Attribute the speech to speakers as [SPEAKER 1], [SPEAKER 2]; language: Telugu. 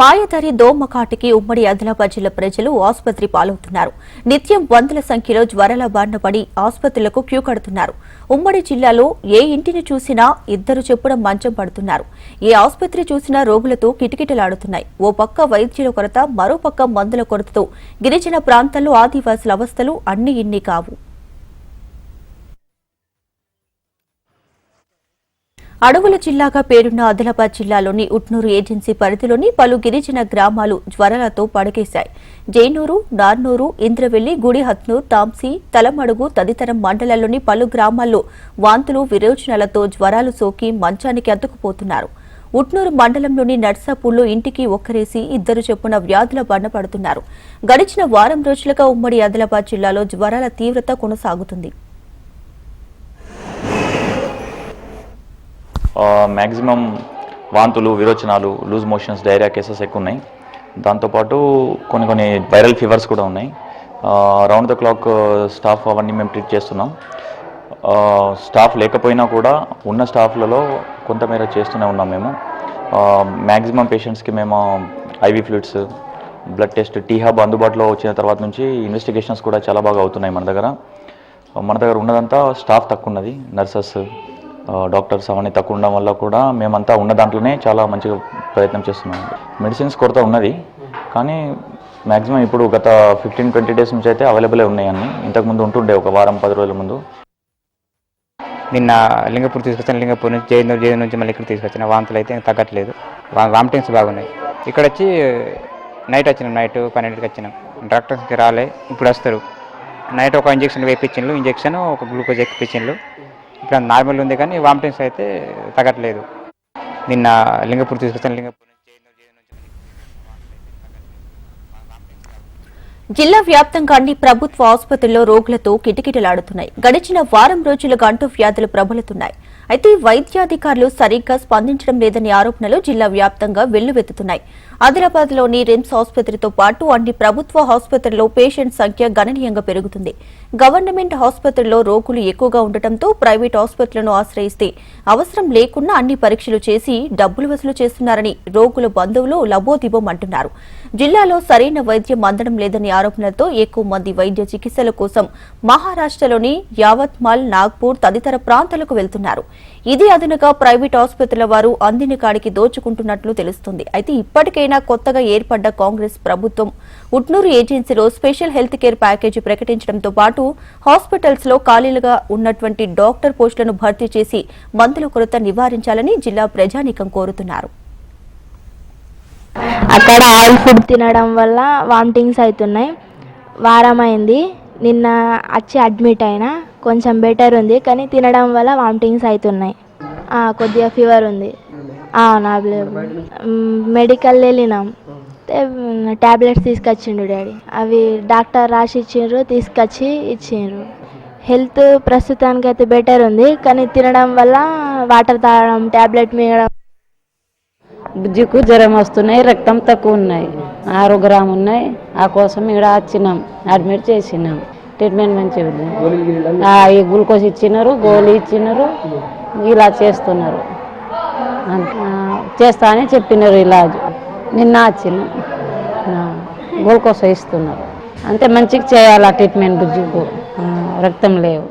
[SPEAKER 1] మాయదారి దోమకాటికి ఉమ్మడి ఆదిలాబాద్ జిల్లా ప్రజలు ఆసుపత్రి పాలవుతున్నారు. నిత్యం వందల సంఖ్యలో జ్వరాల బారిన పడి ఆసుపత్రులకు క్యూ కడుతున్నారు. ఉమ్మడి జిల్లాలో ఏ ఇంటిని చూసినా ఇద్దరు చెప్పున మంచం పడుతున్నారు. ఏ ఆసుపత్రి చూసినా రోగులతో కిటకిటలాడుతున్నాయి. ఓ పక్క వైద్యుల కొరత మరో పక్క మందుల కొరతతో గిరిజన ప్రాంతాల్లో ఆదివాసుల అవస్థలు అన్ని ఇన్ని కావు. అడవుల జిల్లాగా పేరున్న ఆదిలాబాద్ జిల్లాలోని ఉట్నూరు ఏజెన్సీ పరిధిలోని పలు గిరిజన గ్రామాలు జ్వరాలతో పడకేశాయి. జైనూరు నార్నూరు ఇంద్రవెల్లి గుడిహత్నూర్ తాంసి తలమడుగు తదితర మండలాల్లోని పలు గ్రామాల్లో వాంతులు విరోచనాలతో జ్వరాలు సోకి మంచానికి అతుకుపోతున్నారు. ఉట్నూరు మండలంలోని నర్సాపూర్లో ఇంటికి ఒక్కరేసి ఇద్దరు చొప్పున వ్యాధుల బారిన పడుతున్నారు. గడిచిన వారం రోజులుగా ఉమ్మడి ఆదిలాబాద్ జిల్లాలో జ్వరాల తీవ్రత కొనసాగుతుంది.
[SPEAKER 2] మ్యాక్సిమం వాంతులు విరోచనాలు లూజ్ మోషన్స్ డైరియా కేసెస్ ఎక్కువ ఉన్నాయి దాంతోపాటు కొన్ని కొన్ని వైరల్ ఫీవర్స్ కూడా ఉన్నాయి. రౌండ్ ద క్లాక్ స్టాఫ్ అవన్నీ మేము ట్రీట్ చేస్తున్నాం. స్టాఫ్ లేకపోయినా కూడా ఉన్న స్టాఫ్లలో కొంతమేర చేస్తూనే ఉన్నాం మేము. మ్యాక్సిమం పేషెంట్స్కి మేము IV fluids blood test T hub అందుబాటులో వచ్చిన తర్వాత నుంచి ఇన్వెస్టిగేషన్స్ కూడా చాలా బాగా అవుతున్నాయి మన దగ్గర. మన దగ్గర ఉన్నదంతా స్టాఫ్ తక్కువ ఉన్నది నర్సెస్ డాక్టర్స్ అవన్నీ తక్కువ ఉండడం వల్ల కూడా మేమంతా ఉన్న దాంట్లోనే చాలా మంచిగా ప్రయత్నం చేస్తున్నాం. మెడిసిన్స్ కొరత ఉన్నది కానీ మ్యాక్సిమం ఇప్పుడు గత ఫిఫ్టీన్ ట్వంటీ డేస్ నుంచి అయితే అవైలబుల్ ఉన్నాయి అన్ని. ఇంతకుముందు ఉంటుండే ఒక వారం పది రోజుల ముందు.
[SPEAKER 3] నిన్న లింగపూర్ తీసుకొచ్చాను లింగపూర్ నుంచి జైన్ జైనూర్ నుంచి మళ్ళీ ఇక్కడ తీసుకొచ్చిన వాంతులు అయితే తగ్గట్లేదు. వామిటింగ్స్ బాగున్నాయి. ఇక్కడ వచ్చి నైట్ వచ్చినాం నైట్ పన్నెండుకి వచ్చినాం. డాక్టర్స్కి రాలే ఇప్పుడు వస్తారు. నైట్ ఒక ఇంజక్షన్ వేయించిండ్రు ఇంజక్షన్ ఒక గ్లూకోజ్ ఎక్కిపించిండ్రు ఇప్పుడు నార్మల్ ఉంది కానీ వామిటింగ్స్ అయితే తగ్గట్లేదు. నిన్న లింగపూర్ తీసుకొచ్చాను లింగపూర్
[SPEAKER 1] జిల్లా వ్యాప్తంగా అన్ని ప్రభుత్వ ఆసుపత్రుల్లో రోగులతో కిటకిటలాడుతున్నాయి. గడిచిన వారం రోజులుగా అంటూ వ్యాధులు ప్రబలుతున్నాయి. అయితే వైద్యాధికారులు సరిగ్గా స్పందించడం లేదనే ఆరోపణలు జిల్లా వ్యాప్తంగా వెల్లువెత్తుతున్నాయి. ఆదిలాబాద్లోని రిమ్స్ ఆసుపత్రితో పాటు అన్ని ప్రభుత్వ ఆసుపత్రుల్లో పేషెంట్ సంఖ్య గణనీయంగా పెరుగుతుంది. గవర్నమెంట్ ఆసుపత్రుల్లో రోగులు ఎక్కువగా ఉండటంతో ప్రైవేట్ ఆసుపత్రులను ఆశ్రయిస్తే అవసరం లేకున్నా అన్ని పరీక్షలు చేసి డబ్బులు వసూలు చేస్తున్నారని రోగుల బంధువులు లబోదిబోం అంటున్నారు. జిల్లాలో సరైన వైద్యం అందడం లేదని ఆరోపణలతో ఎక్కువ మంది వైద్య చికిత్సల కోసం మహారాష్ట్రలోని యావత్మాల్ నాగ్పూర్ తదితర ప్రాంతాలకు వెళ్తున్నారు. ఇది అదనగా ప్రైవేట్ ఆసుపత్రుల వారు అందిన కాడికి దోచుకుంటున్నట్లు తెలుస్తుంది. అయితే ఇప్పటికైనా కొత్తగా ఏర్పడ్డ కాంగ్రెస్ ప్రభుత్వం. ఉట్నూరు ఏజెన్సీలో స్పెషల్ హెల్త్ కేర్ ప్యాకేజీ ప్రకటించడంతో పాటు హాస్పిటల్స్లో ఖాళీలుగా ఉన్నటువంటి డాక్టర్ పోస్టులను భర్తీ చేసి మందుల కొరత నివారించాలని జిల్లా ప్రజానీకం కోరుతున్నారు.
[SPEAKER 4] అక్కడ ఆయిల్ ఫుడ్ తినడం వల్ల వామిటింగ్స్ అవుతున్నాయి వారం అయింది. నిన్న వచ్చి అడ్మిట్ అయినా కొంచెం బెటర్ ఉంది కానీ తినడం వల్ల వామిటింగ్స్ అవుతున్నాయి కొద్దిగా ఫీవర్ ఉంది. మెడికల్ వెళ్ళినాం. ట్యాబ్లెట్స్ తీసుకొచ్చిండు డాడీ. అవి డాక్టర్ రాసి ఇచ్చిండ్రు తీసుకొచ్చి ఇచ్చిండ్రు. హెల్త్ ప్రస్తుతానికి అయితే బెటర్ ఉంది కానీ తినడం వల్ల వాటర్ తాగడం ట్యాబ్లెట్ మింగడం.
[SPEAKER 5] బుజ్జికు జ్వరం వస్తున్నాయి రక్తం తక్కువ ఉన్నాయి. ఆరు గ్రామ్ ఉన్నాయి. ఆ కోసం ఇక్కడ వచ్చినాం అడ్మిట్ చేసినాం. ట్రీట్మెంట్ మంచిగా ఉంది. ఆ, ఈ గ్లూకోజ్ ఇచ్చినారు గోళీ ఇచ్చినారు ఇలా చేస్తున్నారు. చేస్తా అని చెప్పినారు ఇలాజ్. నిన్న వచ్చిన గ్లూకోజ్ ఇస్తున్నారు. అంటే మంచిగా చేయాలి ఆ ట్రీట్మెంట్ బుజ్జికు రక్తం లేవు.